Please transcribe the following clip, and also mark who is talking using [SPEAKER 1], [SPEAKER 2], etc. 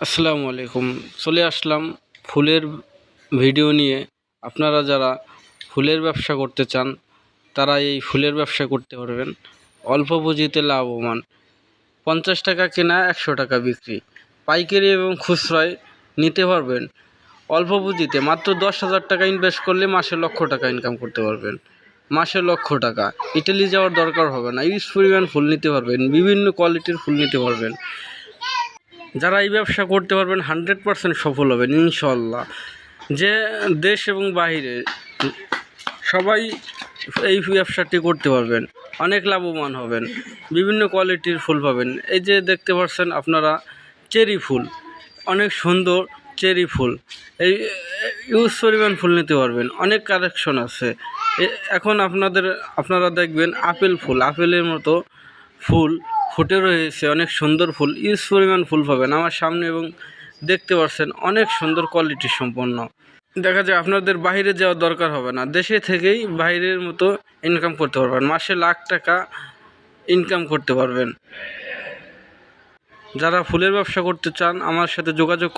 [SPEAKER 1] আসসালামু আলাইকুম। চলে আসলাম ফুলের ভিডিও নিয়ে। আপনারা যারা ফুলের ব্যবসা করতে চান, তারা এই ফুলের ব্যবসা করতে পারবেন। অল্প পুঁজিতে লাভবান। পঞ্চাশ টাকা কেনা, একশো টাকা বিক্রি। পাইকারি এবং খুচরায় নিতে পারবেন। অল্প পুঁজিতে মাত্র দশ হাজার টাকা ইনভেস্ট করলে মাসে লক্ষ টাকা ইনকাম করতে পারবেন। মাসে লক্ষ টাকা। ইটালি যাওয়ার দরকার হবে না। ইউজ পরিমাণ ফুল নিতে পারবেন। বিভিন্ন কোয়ালিটির ফুল নিতে পারবেন। যারা এই ব্যবসা করতে পারবেন হান্ড্রেড পারসেন্ট সফল হবেন ইনশাল্লাহ যে দেশ এবং বাইরে সবাই এই ব্যবসাটি করতে পারবেন, অনেক লাভবান হবেন, বিভিন্ন কোয়ালিটির ফুল পাবেন। এই যে দেখতে পাচ্ছেন আপনারা, চেরি ফুল, অনেক সুন্দর চেরি ফুল। এই ইউজ পরিমাণ ফুল নিতে পারবেন, অনেক কালেকশন আছে। এখন আপনাদের, আপনারা দেখবেন আপেল ফুল, আপেলের মতো ফুল ফুটে রয়েছে অনেক সুন্দর ফুল, ইউজ পরিমাণ ফুল পাবেন। আমার সামনে এবং দেখতে পাচ্ছেন অনেক সুন্দর কোয়ালিটি সম্পন্ন। দেখা যায় আপনাদের বাইরে যাওয়ার দরকার হবে না। দেশে থেকেই বাইরের মতো ইনকাম করতে পারবেন। মাসে লাখ টাকা ইনকাম করতে পারবেন। যারা ফুলের ব্যবসা করতে চান, আমার সাথে যোগাযোগ